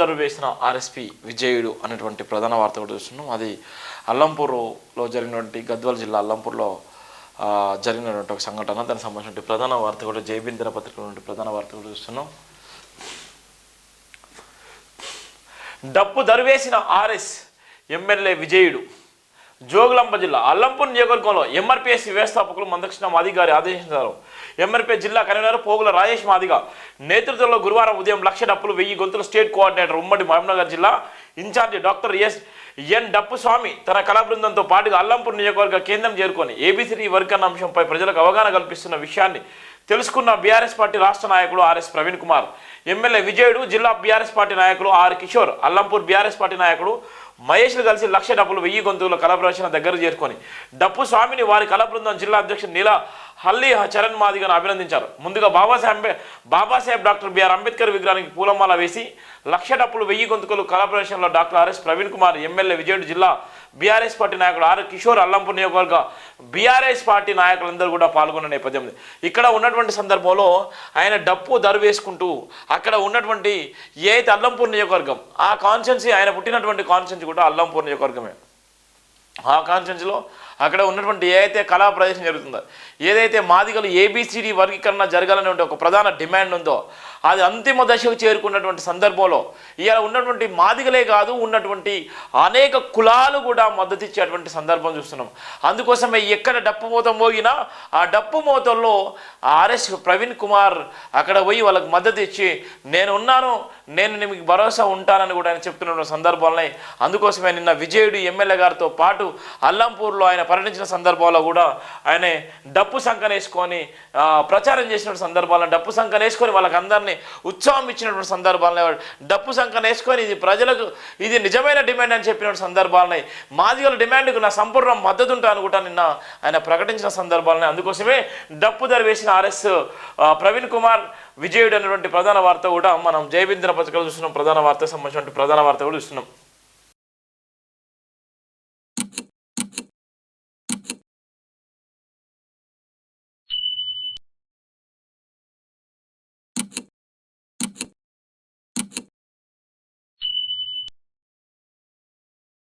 దరు వేసిన ఆర్ఎస్పి విజయుడు అనేటువంటి ప్రధాన వార్త కూడా చూస్తున్నాం. అది అల్లంపూర్లో జరిగినటువంటి గద్వాల జిల్లా అల్లంపూర్లో జరిగినటువంటి ఒక సంఘటన. దానికి సంబంధించిన ప్రధాన వార్త కూడా జైబిన్ దినపత్రికలో ప్రధాన వార్త కూడా చూస్తున్నాం. డప్పు దరివేసిన ఆర్ఎస్ ఎమ్మెల్యే విజయుడు జోగులాంబ జిల్లా అల్లంపూర్ నియోజకవర్గంలో ఎంఆర్పిఎస్ వ్యవస్థాపకులు మందకృష్ణ మాది ఆదేశించారు. ఎంఆర్పిఎస్ జిల్లా కన్వీనర్ పోగుల రాజేష్ మాదిగా నేతృత్వంలో గురువారం ఉదయం లక్ష డప్పులు వెయ్యి గొంతులు స్టేట్ కోఆర్డినేటర్ ఉమ్మడి మహబూబ్నగర్ జిల్లా ఇన్ఛార్జి డాక్టర్ ఎస్. ఎన్. డప్పు స్వామి తన కళా బృందంతో పాటుగా అల్లంపూర్ నియోజకవర్గ కేంద్రం చేరుకొని ఏబీసీ వర్గన్న అంశంపై ప్రజలకు అవగాహన కల్పిస్తున్న విషయాన్ని తెలుసుకున్న బీఆర్ఎస్ పార్టీ రాష్ట్ర నాయకుడు ఆర్ఎస్ ప్రవీణ్ కుమార్ ఎమ్మెల్యే విజయుడు జిల్లా బీఆర్ఎస్ పార్టీ నాయకులు R Kishore Allampur BRS party నాయకుడు మహేష్లు కలిసి లక్ష డబ్బులు వెయ్యి గొంతుల కళా ప్రదర్శన దగ్గర చేరుకొని డప్పు స్వామిని వారి కళా బృందం జిల్లా అధ్యక్షుడు నీలా హల్లీ చరణ్ మాదిగను అభినందించారు. ముందుగా బాబాసాహెబ్ అంబే బాబాసాహెబ్ డాక్టర్ బిఆర్ అంబేద్కర్ విగ్రహానికి పూలమాల వేసి లక్ష డప్పులు వెయ్యి గొంతుకలు కార్పొరేషన్లో doctor RS Praveen Kumar MLA Vijayudu జిల్లా బీఆర్ఎస్ పార్టీ నాయకుడు ఆర్ కిషోర్ అల్లంపూర్ నియోజకవర్గ బీఆర్ఎస్ పార్టీ నాయకులందరూ కూడా పాల్గొన్న నేపథ్యం ఇక్కడ ఉన్నటువంటి సందర్భంలో ఆయన డప్పు దరు వేసుకుంటూ అక్కడ ఉన్నటువంటి ఏ అల్లంపూర్ నియోజకవర్గం ఆ కాన్స్టెన్సీ ఆయన పుట్టినటువంటి కాన్స్టెన్సీ కూడా అల్లంపూర్ నియోజకవర్గమే. ఆ కాన్స్టెన్సీలో అక్కడ ఉన్నటువంటి ఏదైతే కళా ప్రదర్శన జరుగుతుందో ఏదైతే మాదిగలు ఏబిసిడి వర్గీకరణ జరగాలనే ఒక ప్రధాన డిమాండ్ ఉందో అది అంతిమ దశకు చేరుకున్నటువంటి సందర్భంలో ఇలా ఉన్నటువంటి మాదిగలే కాదు ఉన్నటువంటి అనేక కులాలు కూడా మద్దతు ఇచ్చేటువంటి సందర్భం చూస్తున్నాం. అందుకోసమే ఎక్కడ డప్పు మూత మోగినా ఆ డప్పు మూతల్లో ఆర్ఎస్ ప్రవీణ్ కుమార్ అక్కడ పోయి వాళ్ళకి మద్దతు ఇచ్చి నేను ఉన్నాను నేను మీకు భరోసా ఉంటానని కూడా ఆయన చెప్తున్న సందర్భాలనే. అందుకోసమే నిన్న విజయుడు ఎమ్మెల్యే గారితో పాటు అల్లంపూర్లో ఆయన పర్యటించిన సందర్భాల్లో కూడా ఆయన డప్పు సంకనేసుకొని ప్రచారం చేసినటువంటి సందర్భాలను డప్పు సంకనేసుకొని వాళ్ళకి అందరినీ ఉత్సాహం ఇచ్చినటువంటి సందర్భాలను డప్పు సంకనేసుకొని ఇది ప్రజలకు ఇది నిజమైన డిమాండ్ అని చెప్పిన సందర్భాలని మాదిగల డిమాండ్కు నా సంపూర్ణ మద్దతు ఉంటాను కూడా నిన్న ఆయన ప్రకటించిన సందర్భాలని అందుకోసమే డప్పు ధర వేసిన ఆర్ఎస్ ప్రవీణ్ కుమార్ విజయుడు అనేటువంటి ప్రధాన వార్త కూడా మనం జయబింద్ర పత్రికలు చూస్తున్నాం. ప్రధాన వార్తకు సంబంధించిన ప్రధాన వార్త కూడా చూస్తున్నాం.